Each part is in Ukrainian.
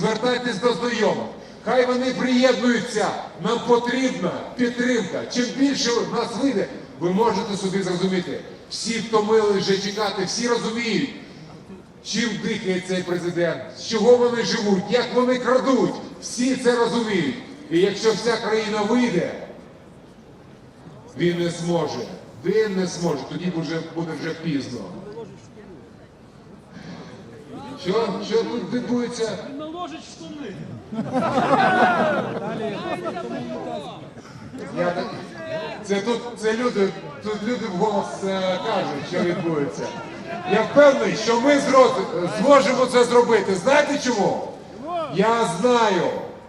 звертайтесь до знайомих. Хай вони приєднуються. Нам потрібна підтримка. Чим більше нас вийде, ви можете собі зрозуміти. Всі втомили вже чекати, всі розуміють, чим дихає цей президент, з чого вони живуть, як вони крадуть. Всі це розуміють. І якщо вся країна вийде, він не зможе. Він не зможе. Тоді буде вже пізно. Що, що тут відбудеться? Наложить штани. Я так... Це тут це люди, тут люди в голос е, кажуть, що відбудеться. Я впевнений, що ми зро- зможемо це зробити. Знаєте чому? Я знаю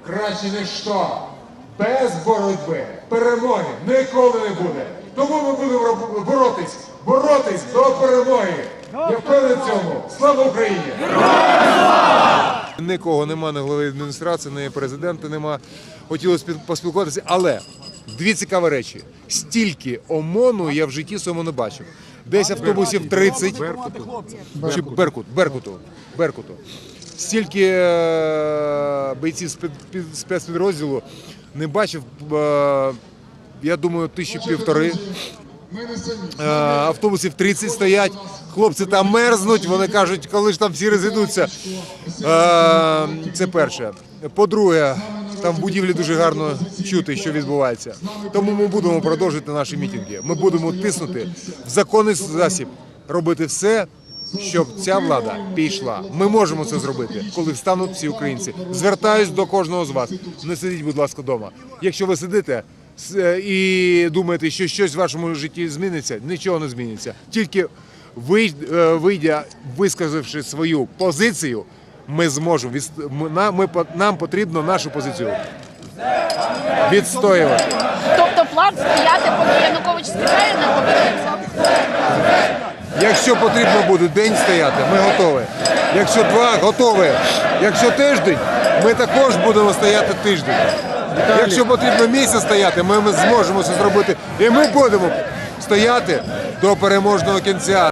краще ніж що. Без боротьби перемоги ніколи не буде. Тому ми будемо боротись, боротись до перемоги. Я впевнений в цьому. Слава Україні! Нікого нема на голові адміністрації, ні президента нема. Хотілося спіл- поспілкуватися, але дві цікаві речі. Стільки ОМОНу я в житті своєму не бачив. Десь автобусів 30. Чи Беркут, Беркуту. Беркуту. Стільки е, бійців під- спецпідрозділу не бачив, е, я думаю, тисячі півтори. Е, автобусів 30 стоять, хлопці там мерзнуть, вони кажуть, коли ж там всі розійдуться. Е, Це перше. По-друге, там в будівлі дуже гарно чути, що відбувається. Тому ми будемо продовжити наші мітинги. Ми будемо тиснути в законний засіб, робити все. Щоб ця влада пішла, ми можемо це зробити, коли встануть всі українці. Звертаюсь до кожного з вас. Не сидіть, будь ласка, вдома. Якщо ви сидите і думаєте, що щось в вашому житті зміниться, нічого не зміниться. Тільки е, вийдя, висказавши свою позицію, ми зможемо нам потрібно нашу позицію відстоювати. Тобто план стояти, поки Янукович спитає, не повернеться. Якщо потрібно буде день стояти, ми готові. Якщо два готові. Якщо тиждень, ми також будемо стояти тиждень. Якщо потрібно місяць стояти, ми зможемо це зробити. І ми будемо стояти до переможного кінця.